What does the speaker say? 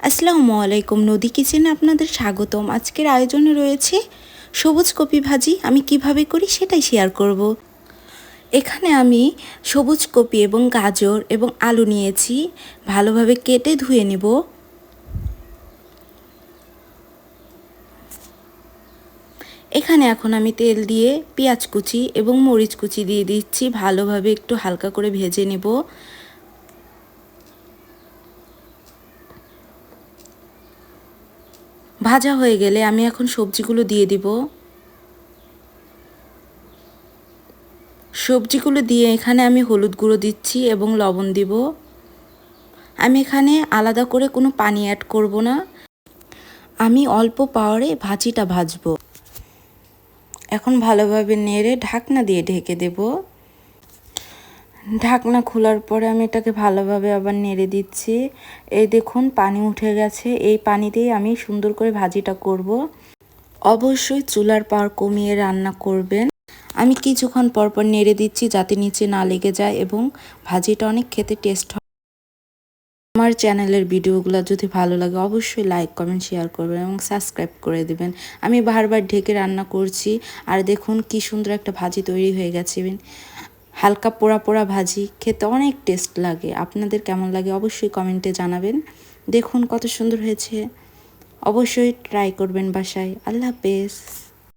আসসালামু আলাইকুম নদী কিচেনে আপনাদের স্বাগতম। আজকের আয়োজনে রয়েছে সবুজ কপি ভাজি। আমি কীভাবে করি সেটাই শেয়ার করব। এখানে আমি সবুজ কপি এবং গাজর এবং আলু নিয়েছি। ভালোভাবে কেটে ধুয়ে নেব। এখানে এখন আমি তেল দিয়ে পেঁয়াজ কুচি এবং মরিচ কুচি দিয়ে দিচ্ছি। ভালোভাবে একটু হালকা করে ভেজে নেব। ভাজা হয়ে গেলে আমি এখন সবজিগুলো দিয়ে দিব। সবজিগুলো দিয়ে এখানে আমি হলুদ গুঁড়ো দিচ্ছি এবং লবণ দিব। আমি এখানে আলাদা করে কোনো পানি অ্যাড করব না। আমি অল্প পাওয়ারে ভাজিটা ভাজবো। এখন ভালোভাবে নেড়ে ঢাকনা দিয়ে ঢেকে দেব। ঢাকনা খোলার পরে আমি এটাকে ভালোভাবে আবার নেড়ে দিচ্ছি। এই দেখুন, পানি উঠে গেছে। এই পানি দিয়ে আমি সুন্দর করে ভাজিটা করব। অবশ্যই চুলার পাওয়ার কমিয়ে রান্না করবেন। আমি কিছুক্ষণ পরপর নেড়ে দিচ্ছি যাতে নিচে না লেগে যায় এবং ভাজিটা অনেক খেতে টেস্ট হয়। আমার চ্যানেলের ভিডিওগুলো যদি ভালো লাগে, অবশ্যই লাইক কমেন্ট শেয়ার করবেন এবং সাবস্ক্রাইব করে দেবেন। আমি বারবার ঢেকে রান্না করছি। আর দেখুন, কি সুন্দর একটা ভাজি তৈরি হয়ে গেছে। হালকা পোড়া পোড়া ভাজি, খেতে অনেক টেস্ট লাগে। আপনাদের কেমন লাগে অবশ্যই কমেন্টে জানাবেন। দেখুন কত সুন্দর হয়েছে। অবশ্যই ট্রাই করবেন বাসায়। আল্লাহ হাফেজ।